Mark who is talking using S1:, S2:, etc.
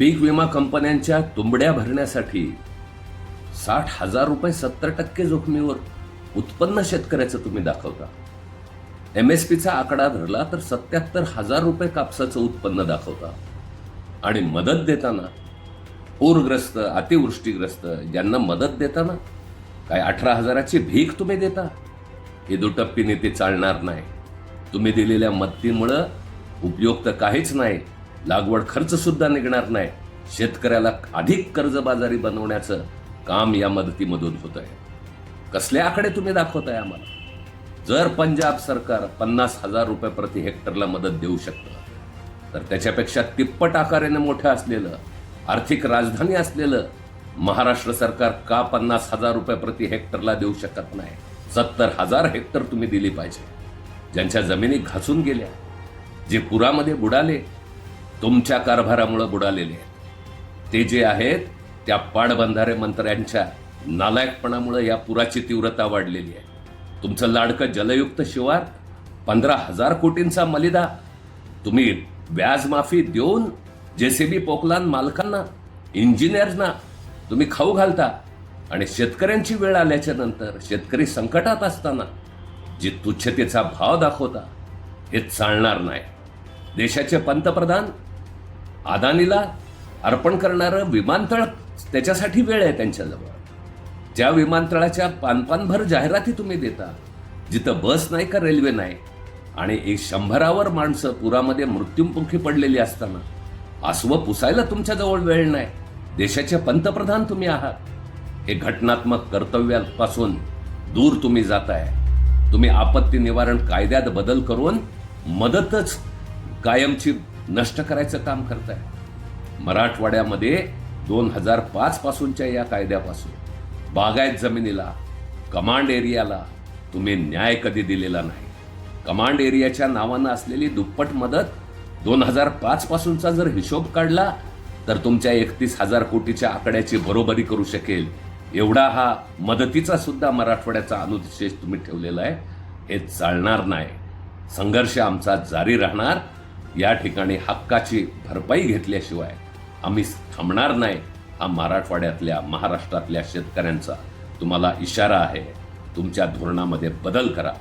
S1: पीक विमा कंपन्यांच्या तुंबड्या भरण्यासाठी साठ हजार रुपये सत्तर टक्के जोखमीवर उत्पन्न शेतकऱ्याचं तुम्ही दाखवता. एम एस पीचा आकडा धरला तर सत्याहत्तर हजार रुपये कापसाचं उत्पन्न दाखवता. आणि मदत देताना पूरग्रस्त अतिवृष्टीग्रस्त ज्यांना मदत देताना काय अठरा हजाराची भीक तुम्ही देता? ही दुटप्पी नीती चालणार नाही. तुम्ही दिलेल्या मदतीमुळं उपयोग तर काहीच नाही. लागवड खर्च सुद्धा निघणार नाही. शेतकऱ्याला अधिक कर्जबाजारी बनवण्याचं काम या मदतीमधून होत आहे. कसले आकडे तुम्ही दाखवताय आम्हाला? जर पंजाब सरकार पन्नास हजार रुपये प्रति हेक्टरला मदत देऊ शकतं तर त्याच्यापेक्षा तिप्पट आकाराने मोठं असलेलं आर्थिक राजधानी असलेलं महाराष्ट्र सरकार का पन्नास हजार रुपये प्रति हेक्टरला देऊ शकत नाही? सत्तर हजार हेक्टर तुम्ही दिली पाहिजे. ज्यांच्या जमिनी घासून गेल्या जे पुरामध्ये बुडाले तुमच्या कारभारामुळं बुडालेले आहेत. ते जे आहेत त्या पाडबंधारे मंत्र्यांच्या नालायकपणामुळे या पुराची तीव्रता वाढलेली आहे. तुमचं लाडकं जलयुक्त शिवार पंधरा हजार कोटींचा मलिदा. तुम्ही व्याज माफी देऊन बी पोकलान मालकांना इंजिनियर्सना तुम्ही खाऊ घालता. आणि शेतकऱ्यांची वेळ आल्याच्यानंतर शेतकरी संकटात असताना जी तुच्छतेचा भाव दाखवता हे चालणार नाही. देशाचे पंतप्रधान अदानीला अर्पण करणारं विमानतळ त्याच्यासाठी वेळ आहे त्यांच्याजवळ. ज्या विमानतळाच्या पानपानभर जाहिराती तुम्ही देता जिथं बस नाही का रेल्वे नाही आणि एक शंभरावर माणसं पुरामध्ये मृत्युमुखी पडलेली असताना आसवं पुसायला तुमच्याजवळ वेळ नाही. देशाचे पंतप्रधान तुम्ही आहात. हे घटनात्मक कर्तव्यापासून दूर तुम्ही जाताय. तुम्ही आपत्ती निवारण कायद्यात बदल करून मदतच कायमची नष्ट करायचं काम करताय. मराठवाड्यामध्ये दोन हजार पाच पासूनच्या या कायद्यापासून बागायत जमिनीला कमांड एरियाला तुम्ही न्याय कधी दिलेला नाही. कमांड एरियाच्या नावानं असलेली दुप्पट मदत दोन हजार पाच पासूनचा जर हिशोब काढला तर तुमच्या एकतीस हजार कोटीच्या आकड्याची बरोबरी करू शकेल. एवढा हा मदतीचा सुद्धा मराठवाड्याचा अनुशेष तुम्ही ठेवलेला आहे. हे चालणार नाही. संघर्ष आमचा जारी राहणार. या ठिकाणी हक्काची भरपाई घेतल्याशिवाय आम्ही थांबणार नाही. हा मराठवाड्यातल्या महाराष्ट्रातल्या शेतकऱ्यांचा तुम्हाला इशारा आहे. तुमच्या धोरणामध्ये बदल करा.